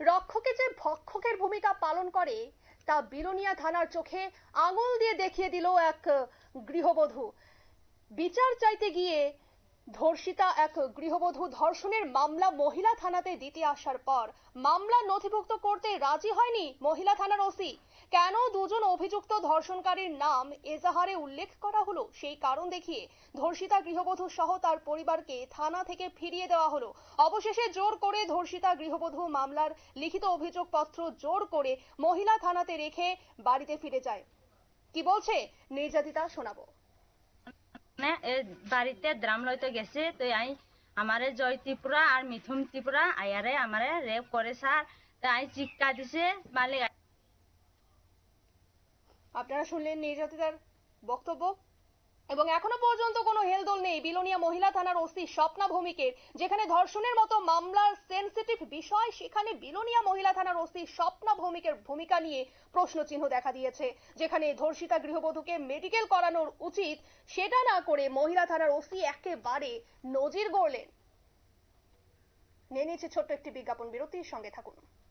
রক্ষকে যে ভক্ষকের ভূমিকা পালন করে, তা বিলোনিয়া থানার চোখে আঙুল দিয়ে দেখিয়ে দিল এক গৃহবধূ। বিচার চাইতে গিয়ে ধর্ষিতা এক গৃহবধূ ধর্ষণের মামলা মহিলা থানাতে দিতে আসার পর, মামলা নথিভুক্ত করতে রাজি হয়নি মহিলা থানার ওসি। কেন দুজন অভিযুক্ত ধর্ষণকারীর নাম এজাহারে উল্লেখ করা হলো? সেই কারণ দেখিয়ে ধর্ষিতা গৃহবধূ সহ তার পরিবারকে থানা থেকে ফিরিয়ে দেওয়া হলো। অবশেষে জোর করে ধর্ষিতা গৃহবধূ মামলার লিখিত অভিযোগপত্র জোর করে মহিলা থানাতে রেখে বাড়িতে ফিরে যায়। কি বলছে? নির্যাতিতা শোনাবো। মানে বাড়িতে দ্রাম লইতে গেছে, তো আই আমারে জয় ত্রিপুরা আর মিথুন ত্রিপুরা আয়ারে আমারে রেপ করে স্যার। তো আই চিৎকার দিছে, মালিক আপনারা শুনলেন নির্যাতিতার বক্তব্য। এবং এখনও পর্যন্ত কোনো হেলদোল নেই। বিলোনিয়া মহিলা থানার ওসি স্বপ্না ভৌমিকের, যেখানে ধর্ষণের মতো মামলার সেন্সিটিভ বিষয়, সেখানে বিলোনিয়া মহিলা থানার ওসি স্বপ্না ভৌমিকের ভূমিকা নিয়ে প্রশ্নচিহ্ন দেখা দিয়েছে। যেখানে ধর্ষিতা গৃহবধূকে মেডিকেল করানোর উচিত, সেটা না করে মহিলা থানার ওসি একেবারে নজির গড়লেন। নিয়ে নিচ্ছে ছোট্ট একটি বিজ্ঞাপন বিরতির সঙ্গে থাকুন।